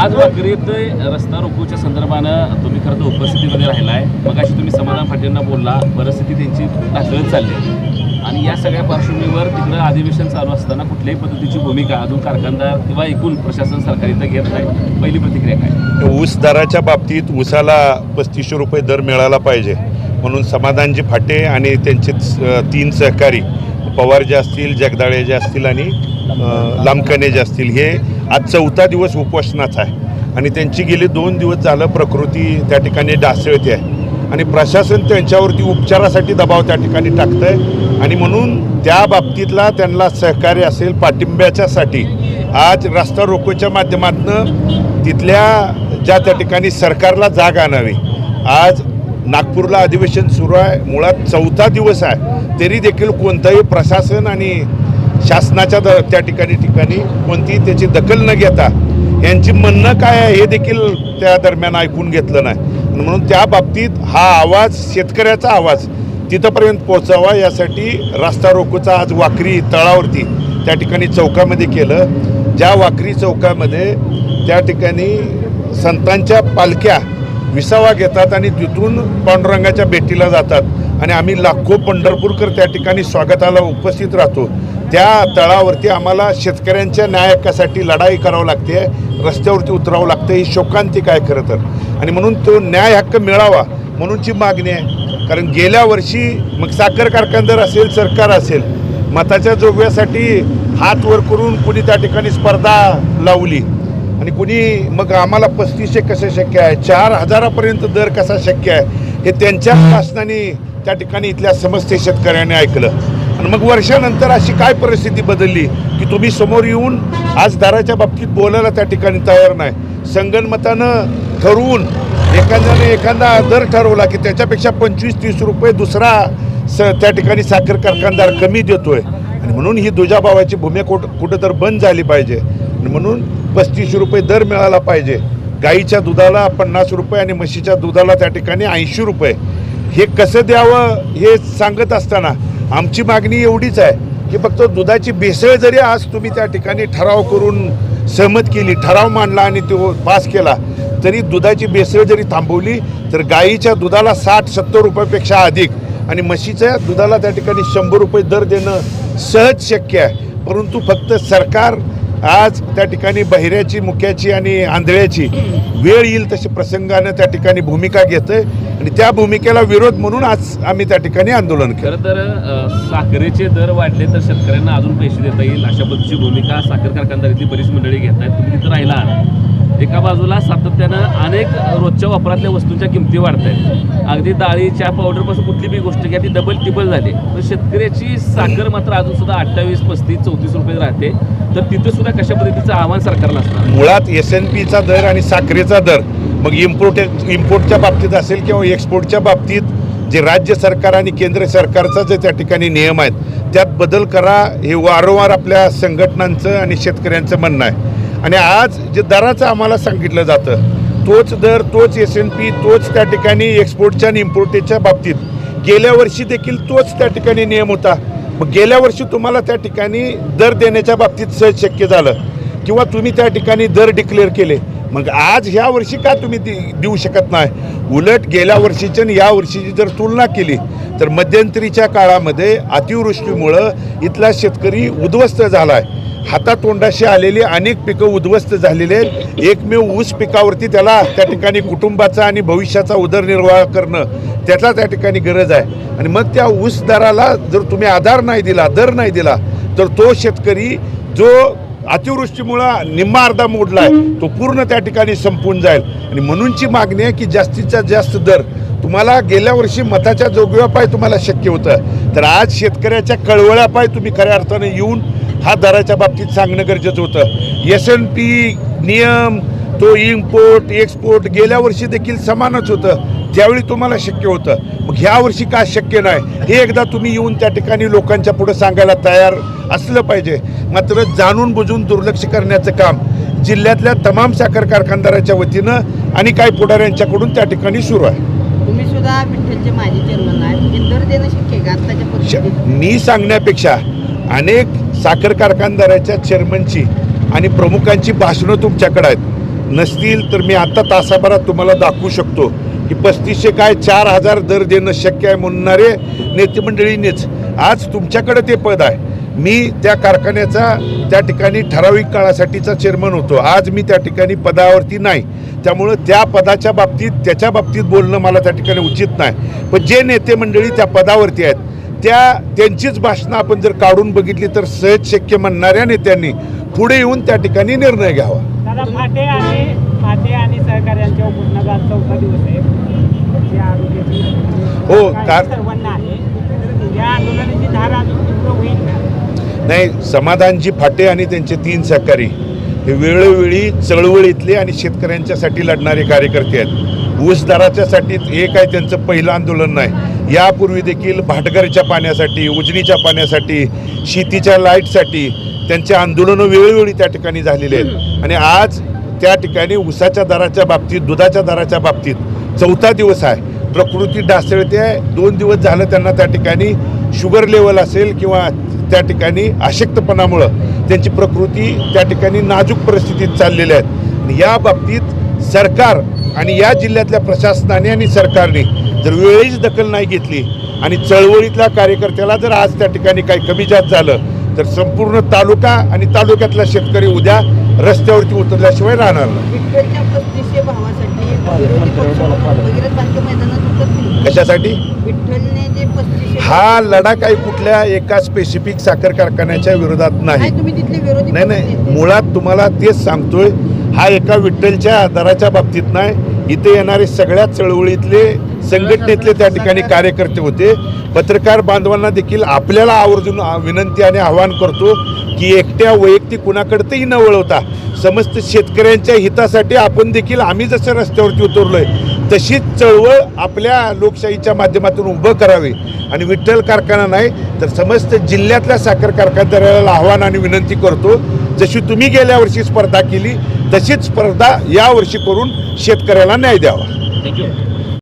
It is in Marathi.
आज वाकरीत रस्ता रोकोच्या संदर्भानं तुम्ही खरं तर उपस्थितीमध्ये राहिला आहे मग अशी तुम्ही समाधान पाटीलना बोलला. परिस्थिती त्यांची ढासळत चालली आहे. आणि या सगळ्या पार्श्वभूमीवर तिकडं अधिवेशन चालू असताना कुठल्याही पद्धतीची भूमिका अजून कारखानदार किंवा एकूण प्रशासन सरकारी तर घेत नाही. पहिली प्रतिक्रिया काय? ऊस दराच्या बाबतीत ऊसाला पस्तीसशे रुपये दर मिळाला पाहिजे. म्हणून समाधानजी फाटे आणि त्यांचे तीन सहकारी पवार जे असतील जगदाळे जे असतील आणि अ, लांबकणे जे असतील हे आज चौथा दिवस उपोषणाचा आहे. आणि त्यांची गेली दोन दिवस झालं प्रकृती त्या ठिकाणी डासळते आहे. आणि प्रशासन त्यांच्यावरती उपचारासाठी दबाव त्या ठिकाणी टाकतं आहे आणि म्हणून त्या बाबतीतला त्यांना सहकार्य असेल पाठिंब्याच्यासाठी आज रस्ता रोकोच्या माध्यमातून तिथल्या ज्या त्या ठिकाणी सरकारला जाग आणावी आज नागपूरला अधिवेशन सुरू आहे. मुळात चौथा दिवस आहे. तरी देखील कोणतंही प्रशासन आणि शासनाच्या द त्या ठिकाणी ठिकाणी कोणतीही त्याची दखल न घेता यांची म्हणणं काय आहे हे देखील त्या दरम्यान ऐकून घेतलं नाही. म्हणून त्या बाबतीत हा आवाज शेतकऱ्याचा आवाज तिथंपर्यंत पोहोचावा यासाठी रास्ता रोकोचा आज वाकरी तळावरती त्या ठिकाणी चौकामध्ये केलं. ज्या वाकरी चौकामध्ये त्या ठिकाणी संतांच्या पालख्या विसावा घेतात आणि तिथून पांडुरंगाच्या भेटीला जातात. आणि आम्ही लाखो पंढरपूरकर त्या ठिकाणी स्वागताला उपस्थित राहतो. त्या तळावरती आम्हाला शेतकऱ्यांच्या न्यायकासाठी लढाई करावं लागते रस्त्यावरती उतरावं लागतं ही शोकांतिक आहे खरं तर? आणि म्हणून तो न्याय हक्क मिळावा म्हणूनची मागणी आहे. कारण गेल्या वर्षी मग साखर कारखानदार असेल सरकार असेल मताच्या जोगव्यासाठी हात वर करून कुणी त्या ठिकाणी स्पर्धा लावली. आणि कुणी मग आम्हाला पस्तीसशे कसं शक्य आहे? चार हजारापर्यंत दर कसा शक्य आहे? हे त्यांच्या शासनाने त्या ठिकाणी इथल्या समस्ते शेतकऱ्यांनी ऐकलं. आणि मग वर्षानंतर अशी काय परिस्थिती बदलली की तुम्ही समोर येऊन आज दराच्या बाबतीत बोलायला त्या ठिकाणी तयार नाही. संगणमतानं ठरवून एखाद्याने एखादा दर ठरवला की त्याच्यापेक्षा पंचवीस तीस रुपये दुसरा स त्या ठिकाणी साखर कारखानदार कमी देतोय. आणि म्हणून ही दुजाभावाची भूमिका कुठं कुठं तर बंद झाली पाहिजे. आणि म्हणून पस्तीसशे रुपये दर मिळाला पाहिजे. गाईच्या दुधाला पन्नास रुपये आणि म्हशीच्या दुधाला त्या ठिकाणी ऐंशी रुपये. हे कसं द्यावं हे सांगत असताना आमची मागणी एवढीच आहे की फक्त दुधाची भेसळ जरी आज तुम्ही त्या ठिकाणी ठराव करून सहमत केली ठराव मांडला आणि तो पास केला तरी दुधाची भेसळ जरी थांबवली तर गाईच्या दुधाला साठ सत्तर रुपयापेक्षा अधिक आणि म्हशीच्या दुधाला त्या ठिकाणी शंभर रुपये दर देणं सहज शक्य आहे. परंतु फक्त सरकार आज त्या ठिकाणी बहिऱ्याची मुख्याची आणि आंधळ्याची वेळ येईल तशी प्रसंगानं त्या ठिकाणी भूमिका घेतोय. आणि त्या भूमिकेला विरोध म्हणून आज आम्ही त्या ठिकाणी आंदोलन केलं. खरं तर साखरेचे दर वाढले तर शेतकऱ्यांना अजून पैसे देता येईल अशा पद्धतीची भूमिका साखर कारखानदारीतली बरीच मंडळी घेत आहेत. तुम्ही तिथं राहिला एका बाजूला सातत्यानं अनेक रोजच्या वापरातल्या वस्तूंच्या किमती वाढत आहेत. अगदी डाळी चहा पावडरपासून कुठली बी गोष्ट घ्या ती डबल टिबल झाली. तर शेतकऱ्याची साखर मात्र अजून सुद्धा अठ्ठावीस पस्तीस चौतीस रुपये राहते. तर तिथं सुद्धा कशा पद्धतीचं आव्हान सरकारला असणार? मुळात एस एन पीचा दर आणि साखरेचा दर मग इम्पोर्ट इम्पोर्टच्या बाबतीत असेल किंवा एक्सपोर्टच्या बाबतीत जे राज्य सरकार आणि केंद्र सरकारचा जे त्या ठिकाणी नियम आहेत त्यात बदल करा हे वारंवार आपल्या संघटनांचं आणि शेतकऱ्यांचं म्हणणं आहे. आणि आज जे दराचं आम्हाला सांगितलं जातं तोच दर तोच एस एन पी तोच त्या ठिकाणी एक्सपोर्टच्या आणि इम्पोर्टेच्या बाबतीत गेल्या वर्षी देखील तोच त्या ठिकाणी नियम होता. मग गेल्या वर्षी तुम्हाला त्या ठिकाणी दर देण्याच्या बाबतीत सहज शक्य झालं. किंवा तुम्ही त्या ठिकाणी दर डिक्लेअर केले. मग आज ह्या वर्षी का तुम्ही देऊ शकत नाही? उलट गेल्या वर्षीची आणि या वर्षीची जर तुलना केली तर मध्यंतरीच्या काळामध्ये अतिवृष्टीमुळं इथला शेतकरी उद्ध्वस्त झाला आहे हातातोंडाशी आलेली अनेक पिकं उद्ध्वस्त झालेली आहेत. एकमेव ऊस पिकावरती त्याला त्या ठिकाणी कुटुंबाचा आणि भविष्याचा उदरनिर्वाह करणं त्याचा त्या ठिकाणी गरज आहे. आणि मग त्या ऊस दराला जर तुम्ही आधार नाही दिला दर नाही दिला तर तो शेतकरी जो अतिवृष्टीमुळं निम्मा अर्धा मोडला आहे तो पूर्ण त्या ठिकाणी संपून जाईल. आणि म्हणूनची मागणी आहे की जास्तीचा जास्त दर तुम्हाला गेल्या वर्षी मताच्या जोगव्यापाय तुम्हाला शक्य होतं. तर आज शेतकऱ्याच्या कळवळ्यापाय तुम्ही खऱ्या अर्थानं येऊन हा दराच्या बाबतीत सांगणं गरजेचं होतं. एस एन पी नियम तो इम्पोर्ट एक्सपोर्ट गेल्या वर्षी देखील समानच होतं. त्यावेळी तुम्हाला शक्य होतं. मग ह्या वर्षी का शक्य नाही? हे एकदा तुम्ही येऊन त्या ठिकाणी लोकांच्या पुढे सांगायला तयार असलं पाहिजे. मात्र जाणून बुजून दुर्लक्ष करण्याचं काम जिल्ह्यातल्या तमाम साखर कारखानदाराच्या वतीनं आणि काही पुढाऱ्यांच्याकडून त्या ठिकाणी सुरू आहे. तुम्ही विठ्ठलचे मी सांगण्यापेक्षा अनेक साखर कारखानदाराच्या चेअरमनची आणि प्रमुखांची भाषणं तुमच्याकडे आहेत. नसतील तर मी आता तासाभरात तुम्हाला दाखवू शकतो की पस्तीसशे काय चार हजार दर देणं शक्य आहे म्हणणारे नेतेमंडळींनीच आज तुमच्याकडे ते पद आहे. मी त्या कारखान्याचा त्या ठिकाणी ठराविक काळासाठीचा चेअरमन होतो. आज मी त्या ठिकाणी पदावरती नाही. त्यामुळं त्या पदाच्या बाबतीत त्याच्या बाबतीत बोलणं मला त्या ठिकाणी उचित नाही. पण जे नेते मंडळी त्या पदावरती आहेत त्या त्यांचीच भाषणं आपण जर काढून बघितली तर सहज शक्य म्हणणाऱ्या नेत्यांनी पुढे येऊन त्या ठिकाणी निर्णय घ्यावा. आहे. हो, आहे? नाही समाधानजी फाटे आणि त्यांचे तीन सहकारी. हे वेळोवेळी चळवळीतले आणि शेतकऱ्यांच्यासाठी लढणारे कार्यकर्ते आहेत. ऊस दराच्यासाठी हे काय त्यांचं पहिलं आंदोलन नाही. यापूर्वी देखील भाटघरच्या पाण्यासाठी उजनीच्या पाण्यासाठी शेतीच्या लाईटसाठी त्यांचे आंदोलनं वेळोवेळी त्या ठिकाणी झालेले आहेत. आणि आज त्या ठिकाणी ऊसाच्या दराच्या बाबतीत दुधाच्या दराच्या बाबतीत चौथा दिवस आहे. प्रकृती ढासळते आहे दोन दिवस झालं त्यांना त्या ठिकाणी शुगर लेवल असेल किंवा त्या ठिकाणी अशक्तपणामुळं त्यांची प्रकृती त्या ठिकाणी नाजूक परिस्थितीत चाललेल्या आहेत या बाबतीत सरकार आणि या जिल्ह्यातल्या प्रशासनाने आणि सरकारने जर वेळीच दखल नाही घेतली आणि चळवळीतल्या कार्यकर्त्याला जर आज त्या ठिकाणी काही कमी जास्त झालं तर संपूर्ण तालुका आणि तालुक्यातला शेतकरी उद्या रस्त्यावरती उतरल्याशिवाय राहणार नाही. कशासाठी? विठ्ठलने जे पस्तीसशे हा लढा काही कुठल्या एका स्पेसिफिक साखर कारखान्याच्या विरोधात नाही. नाही तुम्ही तिथले विरोधी नाही. मुळात तुम्हाला तेच सांगतोय हा एका विठ्ठलच्या दराच्या बाबतीत नाही. इथे येणारे सगळ्या चळवळीतले संघटनेतले त्या ठिकाणी कार्यकर्ते होते. पत्रकार बांधवांना देखील आपल्याला आवर्जून विनंती आणि आवाहन करतो की एकट्या वैयक्तिक कुणाकडतंही न वळवता समस्त शेतकऱ्यांच्या हितासाठी आपण देखील आम्ही जसं रस्त्यावरती उतरलोय तशीच चळवळ आपल्या लोकशाहीच्या माध्यमातून उभं करावी. आणि विठ्ठल कारखाना नाही तर समस्त जिल्ह्यातल्या साखर कारखानदाराला आव्हान आणि विनंती करतो जशी तुम्ही गेल्या वर्षी स्पर्धा केली तशीच स्पर्धा यावर्षी करून शेतकऱ्याला न्याय द्यावा. थँक्यू